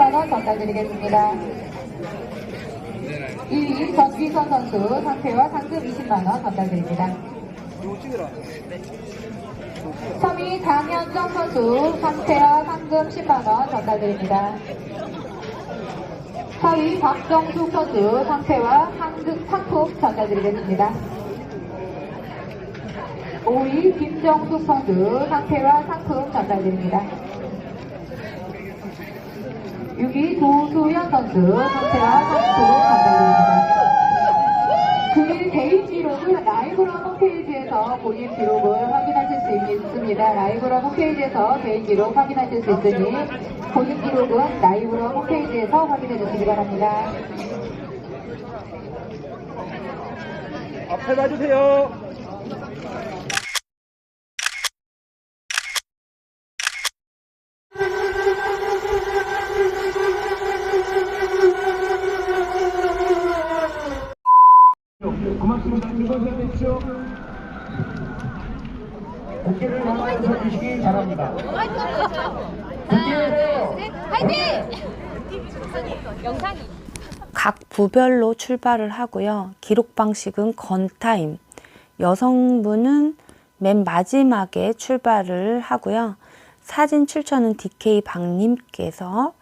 10만원 전달드리겠습니다. 2위 전기선 선수 상패와 상금 20만원 전달드립니다. 3위 장현정 선수 상패와 상금 10만원 전달드립니다. 4위 박정숙 선수 상패와 상금, 상품 전달드리겠습니다. 5위 김정숙 선수 상패와 상품 전달드립니다. 6위 조수현 선수 상패와 상품 전달드립니다. 9일 개인 기록은 라이브런 홈페이지에서 본인 기록을 확인하실 수 있습니다. 라이브런 홈페이지에서 개인 기록 확인하실 수 있으니 본인 기록은 라이브런 홈페이지에서 확인해 주시기 바랍니다. 앞에 봐주세요. 고맙습니다. 즐거운 되십시오. 고개를 나눠서 바랍니다. 각 부별로 출발을 하고요. 기록 방식은 건타임. 여성분은 맨 마지막에 출발을 하고요. 사진 출처는 DK 박님께서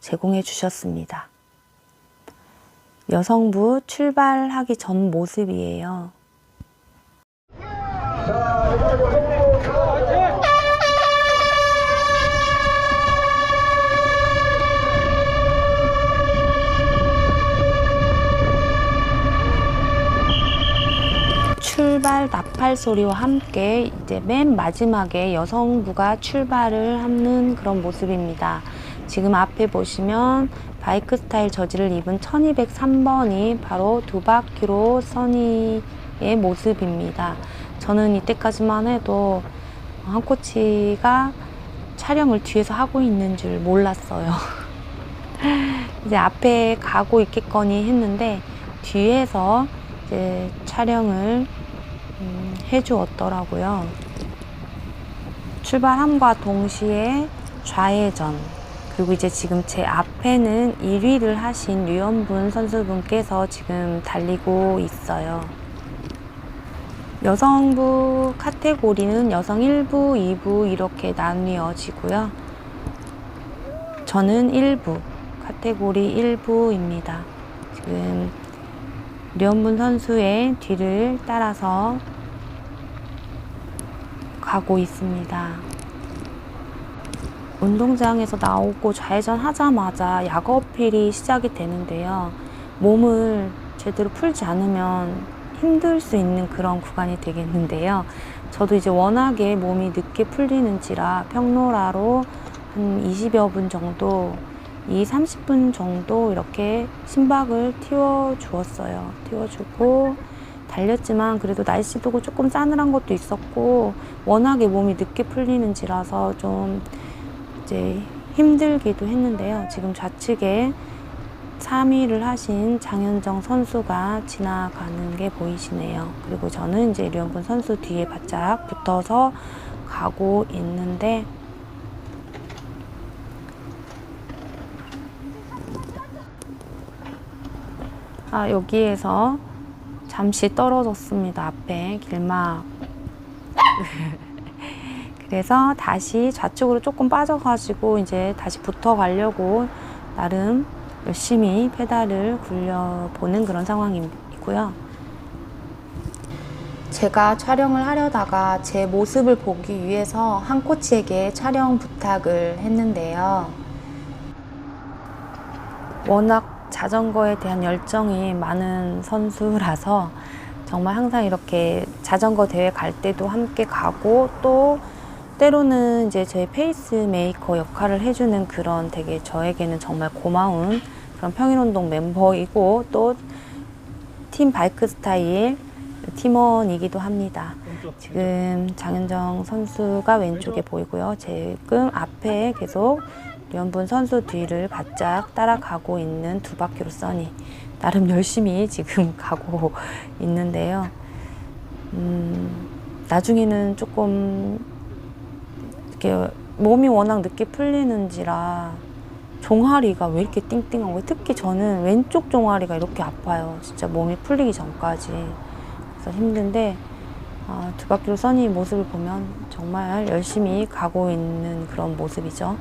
제공해 주셨습니다. 여성부 출발하기 전 모습이에요. 출발 나팔 소리와 함께 이제 맨 마지막에 여성부가 출발을 하는 그런 모습입니다. 지금 앞에 보시면 바이크 스타일 저지를 입은 1203번이 바로 두 바퀴로 써니의 모습입니다. 저는 이때까지만 해도 한 코치가 촬영을 뒤에서 하고 있는 줄 몰랐어요. 이제 앞에 가고 있겠거니 했는데 뒤에서 이제 촬영을 음, 해주었더라고요. 출발함과 동시에 좌회전 그리고 이제 지금 제 앞에는 1위를 하신 류현분 선수분께서 지금 달리고 있어요. 여성부 카테고리는 여성 1부, 2부 이렇게 나뉘어지고요. 저는 1부, 카테고리 1부입니다. 지금 류현분 선수의 뒤를 따라서 가고 있습니다. 운동장에서 나오고 좌회전 하자마자 야거 어필이 시작이 되는데요. 몸을 제대로 풀지 않으면 힘들 수 있는 그런 구간이 되겠는데요. 저도 이제 워낙에 몸이 늦게 풀리는지라 평로라로 한 20여 분 정도, 2, 30분 정도 이렇게 심박을 틔워 주었어요. 틔워 주고 달렸지만 그래도 날씨도 조금 싸늘한 것도 있었고 워낙에 몸이 늦게 풀리는지라서 좀 이제 힘들기도 했는데요. 지금 좌측에 3위를 하신 장현정 선수가 지나가는 게 보이시네요. 그리고 저는 이제 류현분 선수 뒤에 바짝 붙어서 가고 있는데 아, 여기에서 잠시 떨어졌습니다. 앞에 길막. 그래서 다시 좌측으로 조금 빠져가지고 이제 다시 붙어 가려고 나름 열심히 페달을 굴려보는 그런 상황이고요. 제가 촬영을 하려다가 제 모습을 보기 위해서 한 코치에게 촬영 부탁을 했는데요. 워낙 자전거에 대한 열정이 많은 선수라서 정말 항상 이렇게 자전거 대회 갈 때도 함께 가고 또 때로는 이제 제 페이스메이커 역할을 해주는 그런 되게 저에게는 정말 고마운 그런 평일운동 멤버이고 또 팀 바이크 스타일 팀원이기도 합니다. 지금 장현정 선수가 왼쪽에 보이고요. 지금 앞에 계속 류현분 선수 뒤를 바짝 따라가고 있는 두 바퀴로 써니 나름 열심히 지금 가고 있는데요. 음, 나중에는 조금 이렇게 몸이 워낙 늦게 풀리는지라 종아리가 왜 이렇게 띵띵하고 특히 저는 왼쪽 종아리가 이렇게 아파요. 진짜 몸이 풀리기 전까지. 그래서 힘든데 아, 두 바퀴로 써니 모습을 보면 정말 열심히 가고 있는 그런 모습이죠.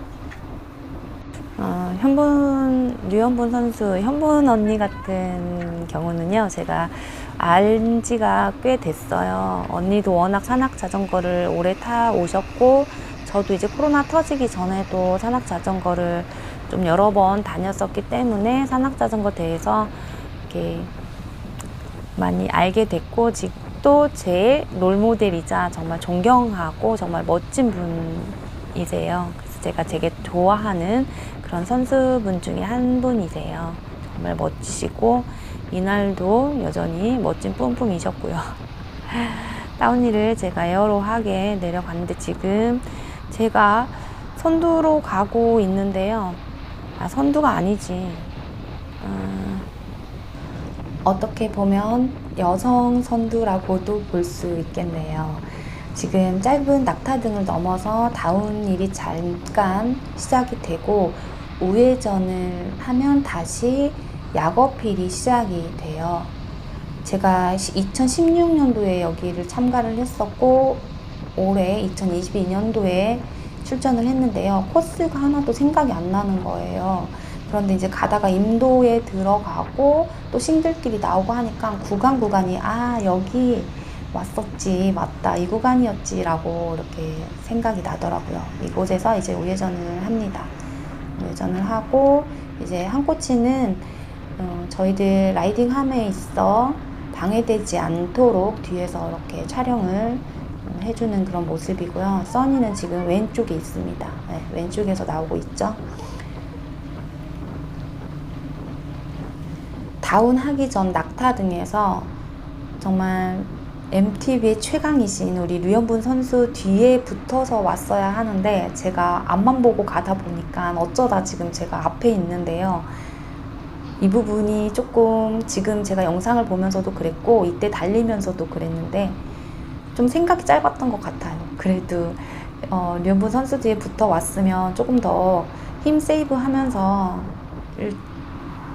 어, 현분, 류현분 선수, 현분 언니 같은 경우는요, 제가 알 지가 꽤 됐어요. 언니도 워낙 산악 자전거를 오래 타 오셨고, 저도 이제 코로나 터지기 전에도 산악 자전거를 좀 여러 번 다녔었기 때문에 산악 자전거 대해서 이렇게 많이 알게 됐고, 또 제 롤모델이자 정말 존경하고 정말 멋진 분이세요. 그래서 제가 되게 좋아하는 그런 선수분 중에 한 분이세요. 정말 멋지시고 이날도 여전히 멋진 뿜뿜이셨고요. 다운힐을 제가 에어로하게 내려갔는데 지금 제가 선두로 가고 있는데요. 아 선두가 아니지. 음, 어떻게 보면 여성 선두라고도 볼 수 있겠네요. 지금 짧은 낙타 등을 넘어서 다운힐이 잠깐 시작이 되고 우회전을 하면 다시 약어필이 시작이 돼요. 제가 2016년도에 여기를 참가를 했었고 올해 2022년도에 출전을 했는데요. 코스가 하나도 생각이 안 나는 거예요. 그런데 이제 가다가 임도에 들어가고 또 싱글길이 나오고 하니까 구간 구간이 아 여기 왔었지 맞다 이 구간이었지라고 이렇게 생각이 나더라고요. 이곳에서 이제 우회전을 합니다. 우회전을 하고 이제 한 코치는 어, 저희들 라이딩 함에 있어 방해되지 않도록 뒤에서 이렇게 촬영을 음, 해주는 그런 모습이고요. 써니는 지금 왼쪽에 있습니다. 네, 왼쪽에서 나오고 있죠. 다운하기 전 낙타 등에서 정말 MTV의 최강이신 우리 류현분 선수 뒤에 붙어서 왔어야 하는데 제가 앞만 보고 가다 보니까 어쩌다 지금 제가 앞에 있는데요. 이 부분이 조금 지금 제가 영상을 보면서도 그랬고 이때 달리면서도 그랬는데 좀 생각이 짧았던 것 같아요. 그래도 어, 류현분 선수 뒤에 붙어 왔으면 조금 더 힘 세이브 하면서 일-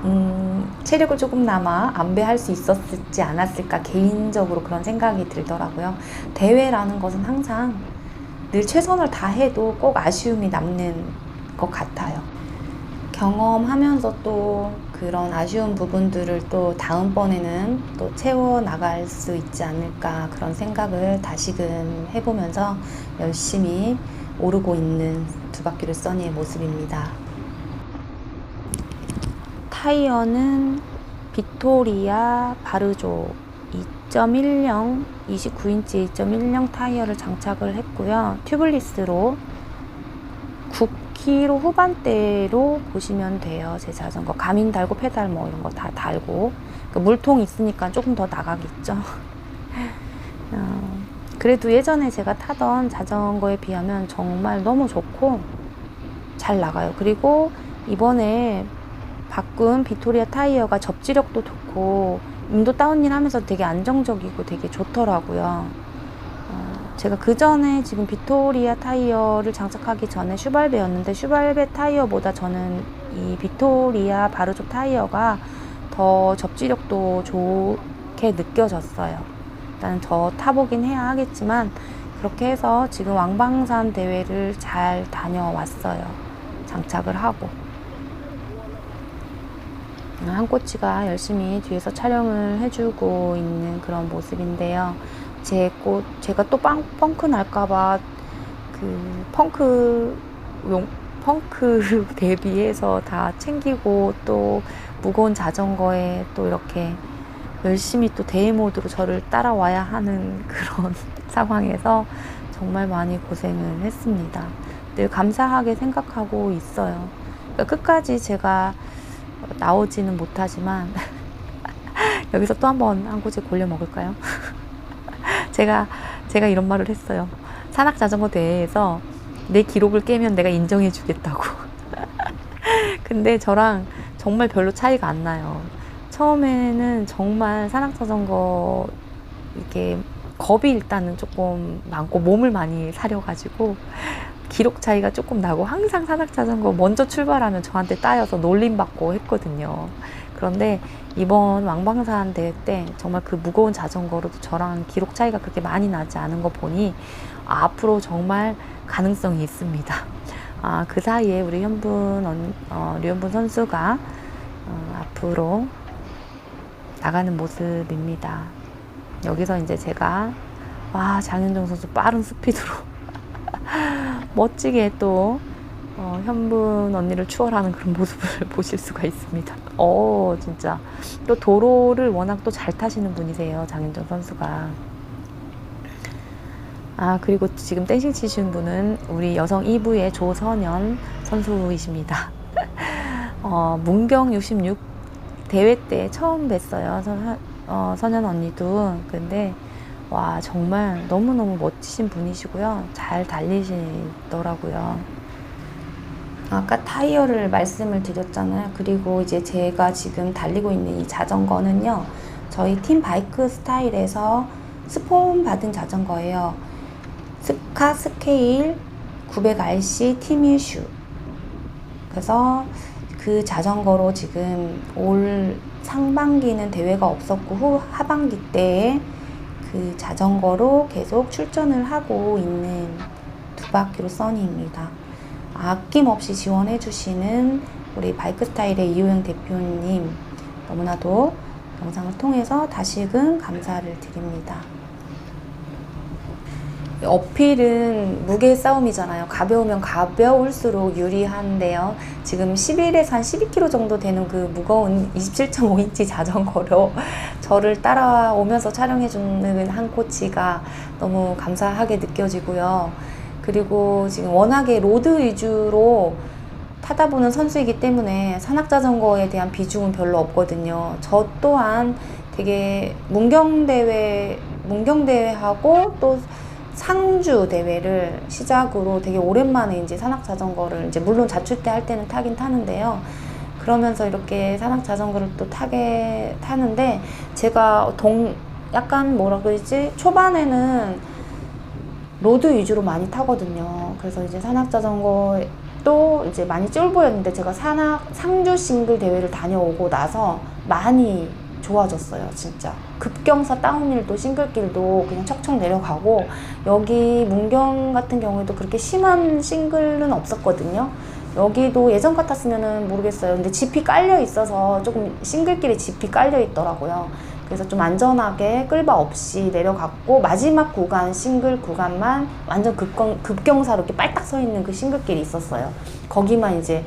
음, 체력을 조금나마 안배할 수 있었지 않았을까 개인적으로 그런 생각이 들더라고요. 대회라는 것은 항상 늘 최선을 다해도 꼭 아쉬움이 남는 것 같아요. 경험하면서 또 그런 아쉬운 부분들을 또 다음번에는 또 채워 나갈 수 있지 않을까 그런 생각을 다시금 해보면서 열심히 오르고 있는 두 바퀴를 써니의 모습입니다. 타이어는 빅토리아 바르조 2.10 29인치 2.10 타이어를 장착을 했고요. 튜블리스로 9km 후반대로 보시면 돼요. 제 자전거 가민 달고 페달 뭐 이런 거 다 달고 그 물통 있으니까 조금 더 나가겠죠. 어, 그래도 예전에 제가 타던 자전거에 비하면 정말 너무 좋고 잘 나가요. 그리고 이번에 바꾼 비토리아 타이어가 접지력도 좋고 임도 다운힐 하면서 되게 안정적이고 되게 좋더라고요. 어, 제가 그 전에 지금 비토리아 타이어를 장착하기 전에 슈발베였는데 슈발베 타이어보다 저는 이 비토리아 바르조 타이어가 더 접지력도 좋게 느껴졌어요. 일단 더 타보긴 해야 하겠지만 그렇게 해서 지금 왕방산 대회를 잘 다녀왔어요. 장착을 하고. 한 꼬치가 열심히 뒤에서 촬영을 해주고 있는 그런 모습인데요. 제 꽃, 제가 또 빵, 펑크 날까봐 그 펑크 용, 펑크 대비해서 다 챙기고 또 무거운 자전거에 또 이렇게 열심히 또 데이 모드로 저를 따라와야 하는 그런 상황에서 정말 많이 고생을 했습니다. 늘 감사하게 생각하고 있어요. 그러니까 끝까지 제가 나오지는 못하지만 여기서 또 한번 한 곳에 골려 먹을까요? 제가 제가 이런 말을 했어요. 산악 자전거 대회에서 내 기록을 깨면 내가 인정해 주겠다고. 근데 저랑 정말 별로 차이가 안 나요. 처음에는 정말 산악 자전거 이렇게 겁이 일단은 조금 많고 몸을 많이 사려가지고 기록 차이가 조금 나고 항상 산악 자전거 먼저 출발하면 저한테 따여서 놀림받고 했거든요. 그런데 이번 왕방산 대회 때 정말 그 무거운 자전거로도 저랑 기록 차이가 그렇게 많이 나지 않은 거 보니 아, 앞으로 정말 가능성이 있습니다. 아, 그 사이에 우리 현분, 언- 어, 류현분 선수가 어, 앞으로 나가는 모습입니다. 여기서 이제 제가 와 장윤정 선수 빠른 스피드로 멋지게 또 어, 현분 언니를 추월하는 그런 모습을 보실 수가 있습니다. 어 진짜 또 도로를 워낙 또 잘 타시는 분이세요 장윤정 선수가. 아 그리고 지금 댄싱 치시는 분은 우리 여성 2부의 조선현 선수이십니다. 어, 문경 66 대회 때 처음 뵀어요. 선, 어, 선현 언니도. 근데, 와, 정말 너무너무 멋지신 분이시고요. 잘 달리시더라고요. 아까 타이어를 말씀을 드렸잖아요. 그리고 이제 제가 지금 달리고 있는 이 자전거는요. 저희 팀 바이크 스타일에서 스폰 받은 자전거예요. 스카 스케일 900rc 팀이슈. 그래서 그 자전거로 지금 올 상반기는 대회가 없었고 후 하반기 때에 그 자전거로 계속 출전을 하고 있는 두 바퀴로 써니입니다. 아낌없이 지원해 주시는 우리 바이크 스타일의 이호영 대표님 너무나도 영상을 통해서 다시금 감사를 드립니다. 어필은 무게 싸움이잖아요. 가벼우면 가벼울수록 유리한데요. 지금 11에서 한 12kg 정도 되는 그 무거운 27.5인치 자전거로 저를 따라오면서 촬영해주는 한 코치가 너무 감사하게 느껴지고요. 그리고 지금 워낙에 로드 위주로 타다 보는 선수이기 때문에 산악자전거에 대한 비중은 별로 없거든요. 저 또한 되게 문경대회, 문경대회하고 또 상주 대회를 시작으로 되게 오랜만에 이제 산악 자전거를 이제 물론 자축대 할 때는 타긴 타는데요. 그러면서 이렇게 산악 자전거를 또 타게 타는데 제가 동 약간 뭐라 그러지 초반에는 로드 위주로 많이 타거든요. 그래서 이제 산악 자전거도 이제 많이 쫄보였는데 제가 산악 상주 싱글 대회를 다녀오고 나서 많이 좋아졌어요, 진짜. 급경사 다운힐도 싱글길도 그냥 척척 내려가고 여기 문경 같은 경우에도 그렇게 심한 싱글은 없었거든요. 여기도 예전 같았으면은 모르겠어요. 근데 지피 깔려 있어서 조금 싱글길에 지피 깔려 있더라고요. 그래서 좀 안전하게 끌바 없이 내려갔고 마지막 구간 싱글 구간만 완전 급경, 급경사로 이렇게 빨딱 서 있는 그 싱글길이 있었어요. 거기만 이제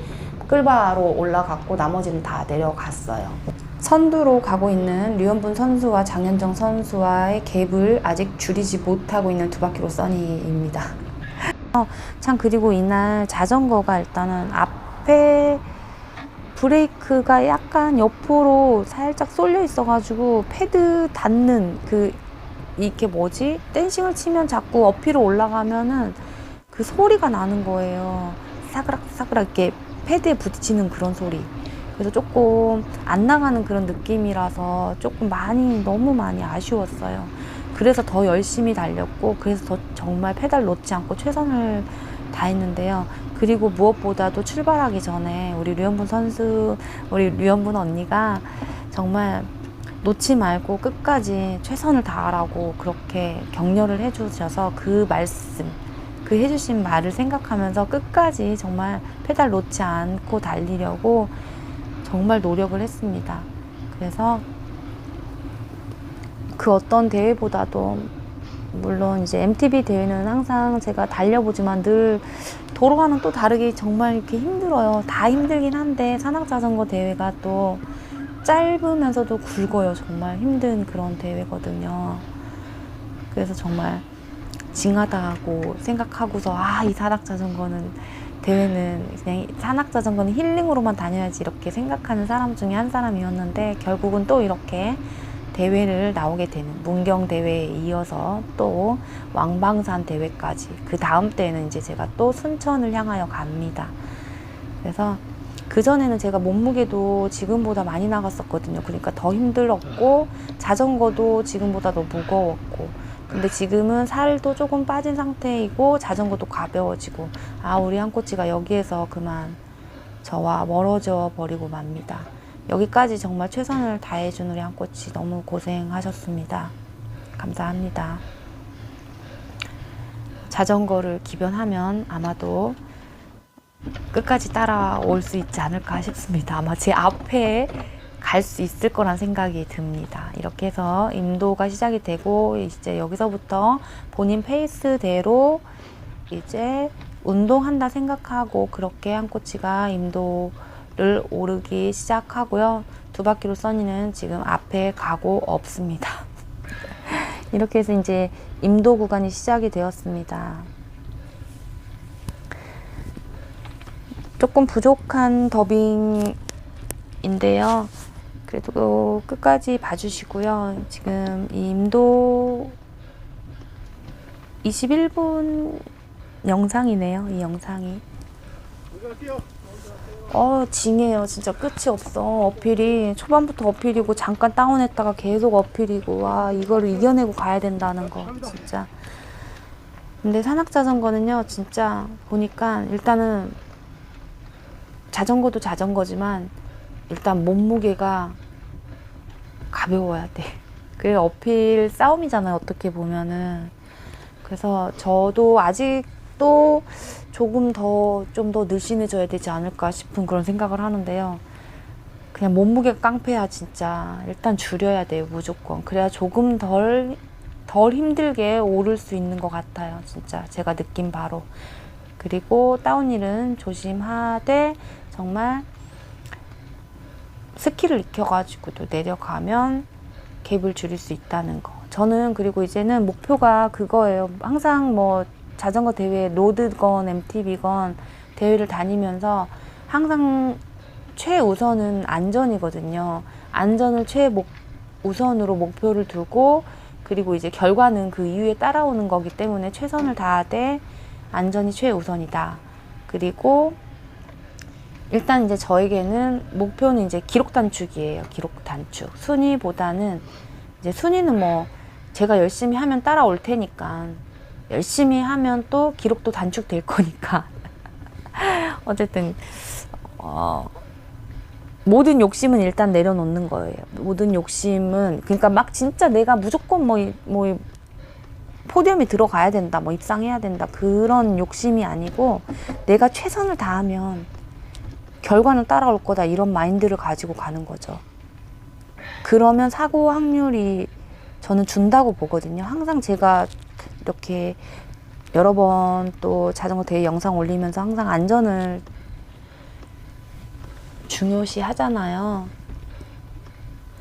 끌바로 올라갔고 나머지는 다 내려갔어요. 선두로 가고 있는 류현분 선수와 장현정 선수와의 갭을 아직 줄이지 못하고 있는 두 바퀴로 써니입니다. 어, 참 그리고 이날 자전거가 일단은 앞에 브레이크가 약간 옆으로 살짝 쏠려 있어가지고 패드 닿는 그 이게 뭐지 댄싱을 치면 자꾸 어피로 올라가면은 그 소리가 나는 거예요. 사그락 사그락 이렇게 패드에 부딪히는 그런 소리. 그래서 조금 안 나가는 그런 느낌이라서 조금 많이 너무 많이 아쉬웠어요. 그래서 더 열심히 달렸고 그래서 더 정말 페달 놓지 않고 최선을 다했는데요. 그리고 무엇보다도 출발하기 전에 우리 류현분 선수, 우리 류현분 언니가 정말 놓지 말고 끝까지 최선을 다하라고 그렇게 격려를 해주셔서 그 말씀, 그 해주신 말을 생각하면서 끝까지 정말 페달 놓지 않고 달리려고 정말 노력을 했습니다. 그래서 그 어떤 대회보다도 물론 이제 MTB 대회는 항상 제가 달려보지만 늘 도로와는 또 다르게 정말 이렇게 힘들어요. 다 힘들긴 한데 산악 자전거 대회가 또 짧으면서도 굵어요. 정말 힘든 그런 대회거든요. 그래서 정말 징하다고 생각하고서 아, 이 산악 자전거는 대회는 그냥 산악자전거는 힐링으로만 다녀야지 이렇게 생각하는 사람 중에 한 사람이었는데 결국은 또 이렇게 대회를 나오게 되는 문경 대회에 이어서 또 왕방산 대회까지 그 다음 때는 이제 제가 또 순천을 향하여 갑니다. 그래서 그 전에는 제가 몸무게도 지금보다 많이 나갔었거든요. 그러니까 더 힘들었고 자전거도 지금보다 더 무거웠고 근데 지금은 살도 조금 빠진 상태이고 자전거도 가벼워지고 아 우리 한꼬치가 여기에서 그만 저와 멀어져 버리고 맙니다. 여기까지 정말 최선을 다해준 우리 한꼬치 너무 고생하셨습니다. 감사합니다. 자전거를 기변하면 아마도 끝까지 따라올 수 있지 않을까 싶습니다. 아마 제 앞에 갈 수 있을 거란 생각이 듭니다. 이렇게 해서 임도가 시작이 되고 이제 여기서부터 본인 페이스대로 이제 운동한다 생각하고 그렇게 한 꼬치가 임도를 오르기 시작하고요. 두 바퀴로 써니는 지금 앞에 가고 없습니다. 이렇게 해서 이제 임도 구간이 시작이 되었습니다. 조금 부족한 더빙인데요. 그래도 끝까지 봐주시고요. 지금 이 임도 21분 영상이네요. 이 영상이. 어, 징해요. 진짜 끝이 없어. 어필이. 초반부터 어필이고, 잠깐 다운했다가 계속 어필이고, 와, 이거를 이겨내고 가야 된다는 거. 진짜. 근데 산악자전거는요, 진짜 보니까 일단은 자전거도 자전거지만 일단 몸무게가 가벼워야 돼. 그게 어필 싸움이잖아요. 어떻게 보면은. 그래서 저도 아직도 조금 더 좀 더 늘씬해져야 되지 않을까 싶은 그런 생각을 하는데요. 그냥 몸무게가 깡패야 진짜. 일단 줄여야 돼요 무조건. 그래야 조금 덜 덜 힘들게 오를 수 있는 것 같아요 진짜 제가 느낀 바로. 그리고 다운힐은 조심하되 정말 스킬을 익혀가지고 또 내려가면 갭을 줄일 수 있다는 거. 저는 그리고 이제는 목표가 그거예요. 항상 뭐 자전거 대회 로드건 MTB건 대회를 다니면서 항상 최우선은 안전이거든요. 안전을 최목 우선으로 목표를 두고 그리고 이제 결과는 그 이후에 따라오는 거기 때문에 최선을 다하되 안전이 최우선이다. 그리고 일단 이제 저에게는 목표는 이제 기록 단축이에요. 기록 단축. 순위보다는 이제 순위는 뭐 제가 열심히 하면 따라올 테니까 열심히 하면 또 기록도 단축될 거니까 어쨌든 어, 모든 욕심은 일단 내려놓는 거예요. 모든 욕심은 그러니까 막 진짜 내가 무조건 뭐, 이- 뭐 이- 포디움에 들어가야 된다, 뭐 입상해야 된다 그런 욕심이 아니고 내가 최선을 다하면 결과는 따라올 거다 이런 마인드를 가지고 가는 거죠. 그러면 사고 확률이 저는 준다고 보거든요. 항상 제가 이렇게 여러 번 또 자전거 대회 영상 올리면서 항상 안전을 중요시 하잖아요.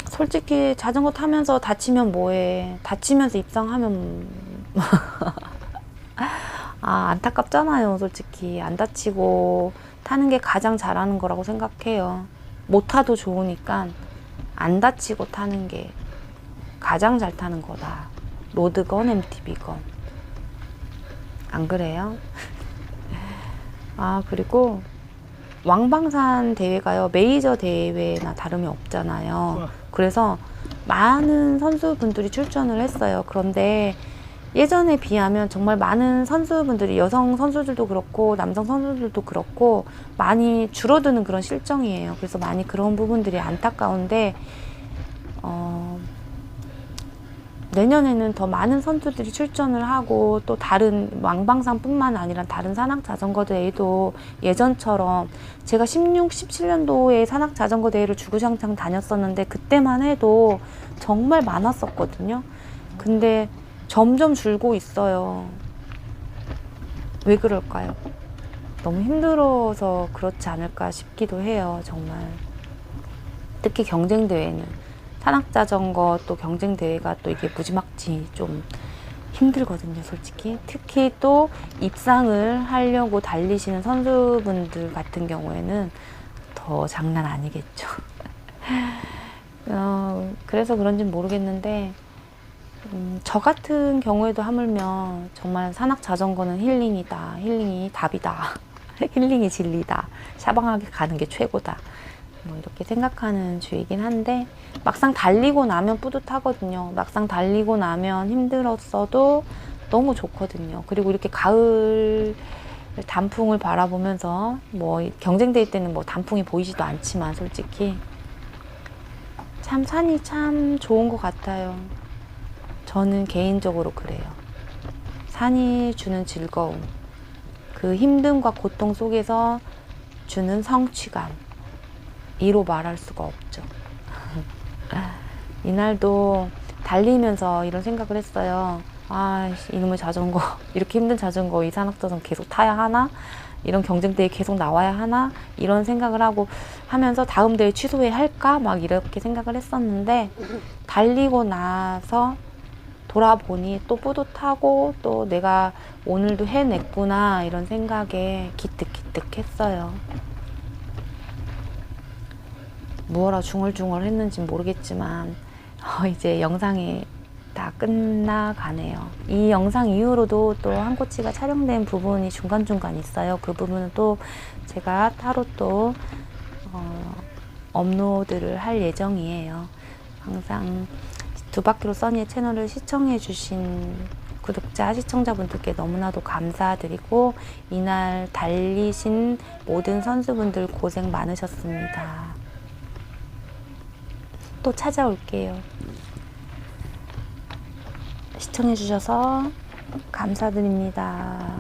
솔직히 자전거 타면서 다치면 뭐해. 다치면서 입상하면. 아, 안타깝잖아요, 솔직히. 안 다치고 타는 게 가장 잘하는 거라고 생각해요. 못 타도 좋으니까 안 다치고 타는 게 가장 잘 타는 거다. 로드건, MTB건. 안 그래요? 아, 그리고 왕방산 대회가요, 메이저 대회나 다름이 없잖아요. 그래서 많은 선수분들이 출전을 했어요. 그런데 예전에 비하면 정말 많은 선수분들이 여성 선수들도 그렇고 남성 선수들도 그렇고 많이 줄어드는 그런 실정이에요. 그래서 많이 그런 부분들이 안타까운데 어, 내년에는 더 많은 선수들이 출전을 하고 또 다른 왕방산뿐만 아니라 다른 산악 자전거 대회도 예전처럼 제가 16, 17년도에 산악 자전거 대회를 주구장창 다녔었는데 그때만 해도 정말 많았었거든요. 근데 점점 줄고 있어요. 왜 그럴까요? 너무 힘들어서 그렇지 않을까 싶기도 해요, 정말. 특히 경쟁 대회는 산악 자전거 또 경쟁 대회가 또 이게 무지막지 좀 힘들거든요, 솔직히. 특히 또 입상을 하려고 달리시는 선수분들 같은 경우에는 더 장난 아니겠죠. 어, 그래서 그런지는 모르겠는데, 음, 저 같은 경우에도 하물며 정말 산악 자전거는 힐링이다. 힐링이 답이다. 힐링이 진리다. 샤방하게 가는 게 최고다. 뭐 이렇게 생각하는 주이긴 한데 막상 달리고 나면 뿌듯하거든요. 막상 달리고 나면 힘들었어도 너무 좋거든요. 그리고 이렇게 가을 단풍을 바라보면서 뭐 경쟁대회 때는 뭐 단풍이 보이지도 않지만 솔직히 참 산이 참 좋은 것 같아요. 저는 개인적으로 그래요. 산이 주는 즐거움, 그 힘듦과 고통 속에서 주는 성취감, 이로 말할 수가 없죠. 이날도 달리면서 이런 생각을 했어요. 아, 씨, 이놈의 자전거. 이렇게 힘든 자전거 이 산악자전 계속 타야 하나? 이런 경쟁 대회 계속 나와야 하나? 이런 생각을 하고 하면서 다음 대회 취소해야 할까? 막 이렇게 생각을 했었는데 달리고 나서 돌아보니 또 뿌듯하고 또 내가 오늘도 해냈구나 이런 생각에 기특기특했어요. 무어라 중얼중얼 했는지 모르겠지만 어, 이제 영상이 다 끝나가네요. 이 영상 이후로도 또한 코치가 촬영된 부분이 중간중간 있어요. 그 부분은 또 제가 따로 또 어, 업로드를 할 예정이에요. 항상 두 바퀴로 써니의 채널을 시청해 주신 구독자, 시청자분들께 너무나도 감사드리고 이날 달리신 모든 선수분들 고생 많으셨습니다. 또 찾아올게요. 시청해 주셔서 감사드립니다.